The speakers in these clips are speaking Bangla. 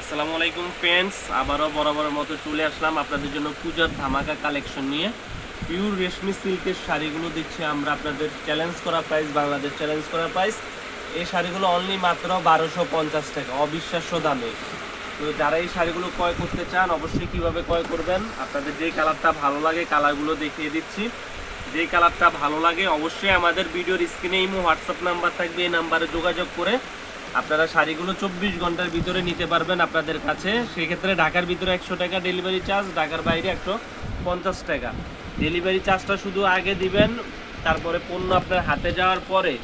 আসসালামু আলাইকুম ফ্রেন্ডস আবারও বরাবরের মতো চলে আসলাম আপনাদের জন্য পূজার ধামাকা কালেকশন নিয়ে। পিওর রেশমি সিল্কের শাড়িগুলো দিচ্ছি আমরা আপনাদের চ্যালেঞ্জ করা প্রাইস বাংলাদেশ চ্যালেঞ্জ করা প্রাইস এই শাড়িগুলো অনলি মাত্র বারোশো পঞ্চাশ টাকা, অবিশ্বাস্য দামে। তো যারা এই শাড়িগুলো ক্রয় করতে চান, অবশ্যই কীভাবে ক্রয় করবেন? আপনাদের যেই কালারটা ভালো লাগে কালারগুলো দেখিয়ে দিচ্ছি। যেই কালারটা ভালো লাগে, অবশ্যই আমাদের ভিডিওর স্ক্রিনে ইমো হোয়াটসঅ্যাপ নাম্বার থাকবে, এই নাম্বারে যোগাযোগ করে আপনারা শাড়িগুলো চব্বিশ ঘণ্টার ভিতরে নিতে পারবেন আপনাদের কাছে। সেক্ষেত্রে ঢাকার ভিতরে একশো টাকা ডেলিভারি চার্জ ঢাকার বাইরে একশো পঞ্চাশ টাকা। ডেলিভারি চার্জটা শুধু আগে দিবেন, তারপরে পণ্য আপনার হাতে যাওয়ার পরে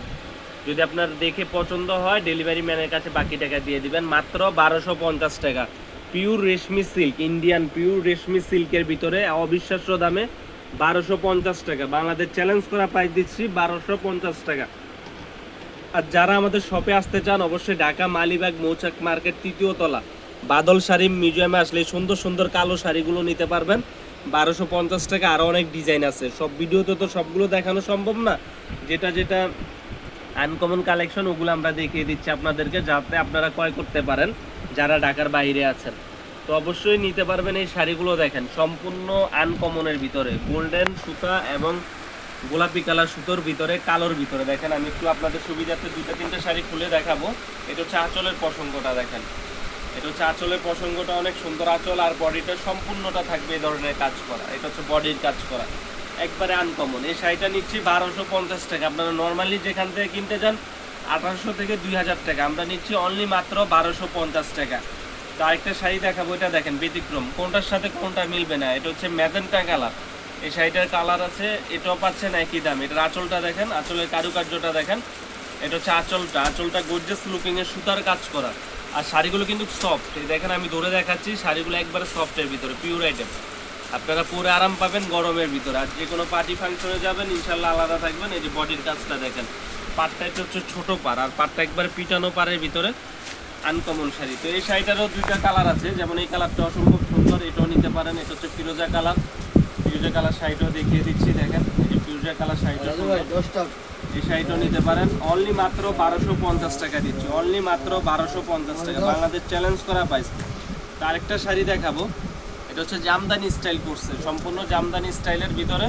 যদি আপনার দেখে পছন্দ হয় ডেলিভারি ম্যানের কাছে বাকি টাকা দিয়ে দিবেন, মাত্র বারোশো পঞ্চাশ টাকা। পিওর রেশমি সিল্ক ইন্ডিয়ান পিওর রেশমি সিল্কের ভিতরে অবিশ্বাস্য দামে বারোশো পঞ্চাশ টাকা। বাংলাদেশ চ্যালেঞ্জ করা প্রাইস দিচ্ছি বারোশো পঞ্চাশ টাকা। আর যারা আমাদের শপে আসতে চান, অবশ্যই ঢাকা, মালিবাগ, মৌচাক মার্কেট, তৃতীয় তলা। বাদল শাড়ি মিউজিয়ামে আসলে সুন্দর সুন্দর কালো শাড়িগুলো নিতে পারবেন। বারোশো পঞ্চাশ টাকা আরও অনেক ডিজাইন আছে। সব ভিডিওতে তো সবগুলো দেখানো সম্ভব না। যেটা যেটা আনকমন কালেকশন ওগুলো আমরা দেখিয়ে দিচ্ছি আপনাদেরকে, যাতে আপনারা ক্রয় করতে পারেন, যারা ঢাকার বাইরে আছেন। তো অবশ্যই নিতে পারবেন এই শাড়িগুলো দেখেন, সম্পূর্ণ আনকমনের ভিতরে। গোল্ডেন সুতা এবং গোলাপি কালার সুতোর ভিতরে, কালোর ভিতরে। দেখেন, আমি একটু আপনাদের সুবিধার্থে দুইটা, তিনটা শাড়ি খুলে দেখাবো। এটা হচ্ছে আঁচলের প্রসঙ্গটা, দেখেন। এটা হচ্ছে আঁচলের প্রসঙ্গটা, অনেক সুন্দর আঁচল, আর বডিটা সম্পূর্ণটা থাকবে এই ধরনের কাজ করা। এটা হচ্ছে বডির কাজ করা। একবারে আনকমন এই শাড়িটা নিচ্ছি বারোশো পঞ্চাশ টাকা। আপনারা নর্মালি যেখান থেকে কিনতে যান, আঠারোশো থেকে দুই হাজার টাকা। আমরা নিচ্ছি অনলি মাত্র বারোশো পঞ্চাশ টাকা। তো আরেকটা শাড়ি দেখাবো, এটা দেখেন, ব্যতিক্রম। কোনটার সাথে কোনটা মিলবে না? এটা হচ্ছে ম্যাজেন্টা কালার। এই শাড়িটার কালার আছে, এটাও পাচ্ছেন একই দাম। এটার আঁচলটা দেখেন, আঁচলের কারুকার্যটা দেখেন। এটা হচ্ছে আঁচলটা আঁচলটা গর্জেস লুকিং এর সুতার কাজ করা। আর শাড়িগুলো কিন্তু সফট এই দেখেন, আমি ধরে দেখাচ্ছি, শাড়িগুলো একবারে সফটের ভিতরে পিওর আইটেম আপনারা পরে আরাম পাবেন গরমের ভিতরে। আর যে কোনো পার্টি ফাংশনে যাবেন, ইনশাল্লাহ আলাদা থাকবেন। এই যে বডির কাজটা দেখেন, পাটটা এটা হচ্ছে ছোট পার আর পাটটা একবার পিটানো পারের ভিতরে আনকমন শাড়ি। তো এই শাড়িটারও দুইটা কালার আছে। যেমন এই কালারটা অসম্ভব সুন্দর, এটাও নিতে পারেন। এটা হচ্ছে ফিরোজা কালার। ফিরোজা কালার শাড়িটাও দেখিয়ে দিচ্ছি দেখেন এই যে ফিরোজা কালার শাড়িটা। এই শাড়িটাও নিতে পারেন। অনলি মাত্র বারোশো পঞ্চাশ টাকা দিচ্ছি। অনলি মাত্র বারোশো পঞ্চাশ টাকা। বাংলাদেশ চ্যালেঞ্জ করা পাইছে আরেকটা শাড়ি দেখাবো। এটা হচ্ছে জামদানি স্টাইল করছে। সম্পূর্ণ জামদানি স্টাইলের ভিতরে।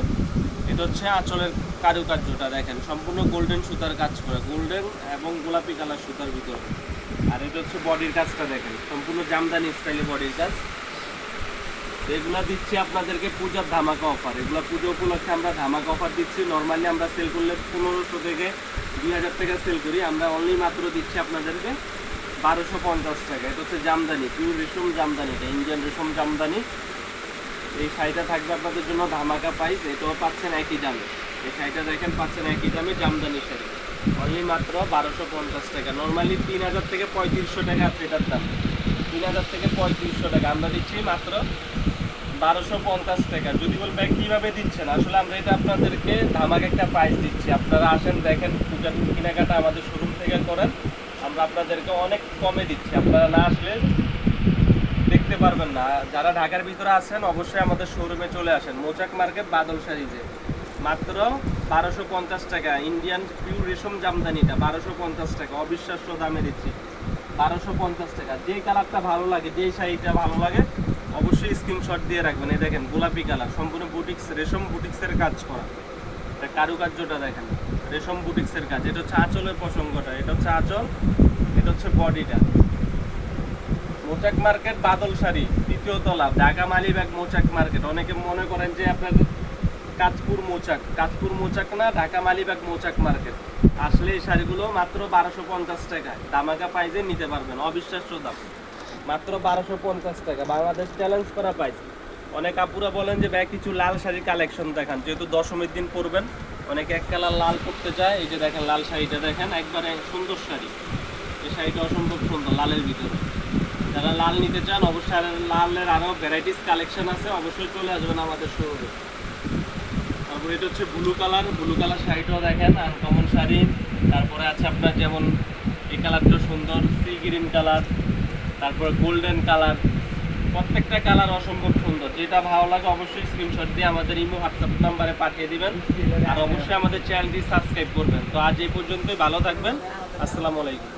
এটা হচ্ছে আঁচলের কারুকার্যটা দেখেন। সম্পূর্ণ গোল্ডেন সুতার কাজ করা। গোল্ডেন এবং গোলাপি কালার সুতার ভিতরে। আর এটা হচ্ছে বডির কাজটা দেখেন। সম্পূর্ণ জামদানি স্টাইলে বডির কাজ। এগুলা দিচ্ছি আপনাদেরকে পূজার ধামাকা অফার এগুলো পুজো উপলক্ষে আমরা ধামাকা অফার দিচ্ছি। নর্মালি আমরা সেল করলে পনেরোশো থেকে দুই হাজার টাকা সেল করি। আমরা অনলি মাত্র দিচ্ছি আপনাদেরকে বারোশো পঞ্চাশ টাকা। এটা হচ্ছে জামদানি পিওর রেশম জামদানিটা ইন্ডিয়ান রেশম জামদানি। এই শাড়িটা থাকবে আপনাদের জন্য ধামাকা প্রাইস এটাও পাচ্ছেন একই দামে। এই শাড়িটা দেখেন, পাচ্ছেন একই দামে জামদানি শাড়ি। অনলি মাত্র বারোশো পঞ্চাশ টাকা। নর্মালি তিন হাজার থেকে পঁয়ত্রিশশো টাকা আছে এটার দাম। তিন হাজার থেকে পঁয়ত্রিশশো টাকা। আমরা দিচ্ছি মাত্র বারোশো পঞ্চাশ টাকা। যদি বলবেন কীভাবে দিচ্ছেন? আসলে আমরা এটা আপনাদেরকে ধামাক একটা প্রাইস দিচ্ছি। আপনারা আসেন, দেখেন পূজার কেনাকাটা আমাদের শোরুম থেকে করেন। আমরা আপনাদেরকে অনেক কমে দিচ্ছি। আপনারা না আসলে দেখতে পারবেন না। যারা ঢাকার ভিতরে আছেন, অবশ্যই আমাদের শোরুমে চলে আসেন। মোচাক মার্কেট, বাদল শাড়িতে মাত্র বারোশো পঞ্চাশ টাকা। ইন্ডিয়ান পিওর রেশম জামদানিটা, বারোশো পঞ্চাশ টাকা। অবিশ্বাস্য দামে দিচ্ছি। বারোশো পঞ্চাশ টাকা। যে কালারটা ভালো লাগে যেই শাড়িটা ভালো লাগে, অবশ্যই স্ক্রিনশট দিয়ে রাখবেন। এই দেখেন, গোলাপি কালার, সম্পূর্ণ বুটিক্স, রেশম বুটিক্সের কাজ করা। এটা কারুকার্যটা দেখেন, রেশম বুটিক্সের কাজ। এটা হচ্ছে আঁচলের প্রসঙ্গটা, এটা হচ্ছে আঁচল, এটা হচ্ছে বডিটা। মোচাক মার্কেট বাদল শাড়ি তৃতীয় তলা, ঢাকা মালিবাগ মোচাক মার্কেট। অনেকে মনে করেন যে আপনার কাজপুর মোচাক। কাজপুর মোচাক না, ঢাকা মালিবাগ মোচাক মার্কেট। আসলে এই শাড়িগুলো মাত্র বারোশো পঞ্চাশ টাকায়। দামাকা পাইজে নিতে পারবেন, অবিশ্বাস্য দাম। মাত্র বারোশো পঞ্চাশ টাকা। বাংলাদেশ চ্যালেঞ্জ করা পাইছে অনেক আপুরা বলেন যে, ভাই, কিছু লাল শাড়ির কালেকশন দেখান। যেহেতু দশমীর দিন পরবেন, অনেকে এক কালার লাল পরতে চায় এই যে দেখেন, লাল শাড়িটা দেখেন, একবারে সুন্দর শাড়ি। এই শাড়িটা অসম্ভব সুন্দর, লালের ভিতরে। যারা লাল নিতে চান, অবশ্যই লালের আরও ভ্যারাইটিস কালেকশন আছে, অবশ্যই চলে আসবেন আমাদের শোরুমে তারপরে এটা হচ্ছে ব্লু কালার ব্লু কালার শাড়িটাও দেখেন আনকমন শাড়ি। তারপরে আছে আপনার যেমন এই কালারটা সুন্দর সি গ্রিন কালার তারপরে গোল্ডেন কালার প্রত্যেকটা কালার অসম্ভব সুন্দর। যেটা ভালো লাগে অবশ্যই স্ক্রিনশট দিয়ে আমাদের ইমো হোয়াটসঅ্যাপ নাম্বারে পাঠিয়ে দিবেন। আর অবশ্যই আমাদের চ্যানেলটি সাবস্ক্রাইব করবেন। তো আজ এই পর্যন্তই, ভালো থাকবেন। আসসালামু আলাইকুম।